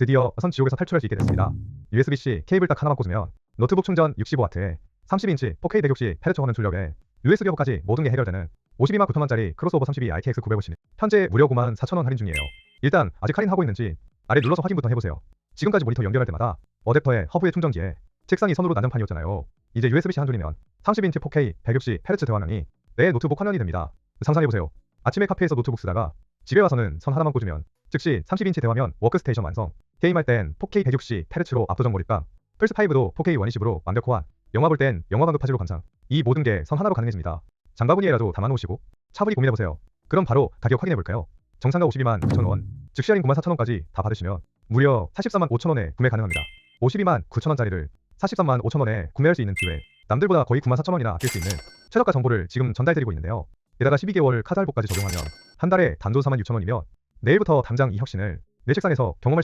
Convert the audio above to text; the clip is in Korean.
드디어 선 지옥에서 탈출할 수 있게 됐습니다. USB-C 케이블 딱 하나만 꽂으면 노트북 충전 65W에 30인치 4K 대격시 헤르츠 화면 출력에 USB 허브까지 모든 게 해결되는 52만 9천원짜리 크로스오버 32 RTX 950이 현재 무려 9만 4천원 할인 중이에요. 일단 아직 할인하고 있는지 아래 눌러서 확인부터 해보세요. 지금까지 모니터 연결할 때마다 어댑터에 허브에 충전기에 책상이 선으로 난장판이었잖아요. 이제 USB-C 한 줄이면 30인치 4K 160Hz 대화면이 내 노트북 화면이 됩니다. 상상해보세요. 아침에 카페에서 노트북 쓰다가 집에 와서는 선 하나만 꽂으면 즉시 30인치 대화면 워크스테이션 완성. 게임할 땐 4K 160Hz로 압도적 몰입감. 플스5도 4K 원위십으로 완벽 호환. 영화 볼 땐 영화 관급 화질로 감상. 이 모든 게 선 하나로 가능해집니다. 장바구니에라도 담아놓으시고 차분히 고민해보세요. 그럼 바로 가격 확인해볼까요? 정상가 52만 9천원, 즉시 할인 9만 4천원까지 다 받으시면 무려 44만 5천원에 구매 가능합니다. 52만 9천원짜리를 43만 5천원에 구매할 수 있는 기회. 남들보다 거의 9만 4천원이나 아낄 수 있는 최저가 정보를 지금 전달드리고 있는데요. 게다가 12개월 카드 할부까지 적용하면 한 달에 단돈 4만 6천원이면 내일부터 당장 이 혁신을 내 책상에서 경험할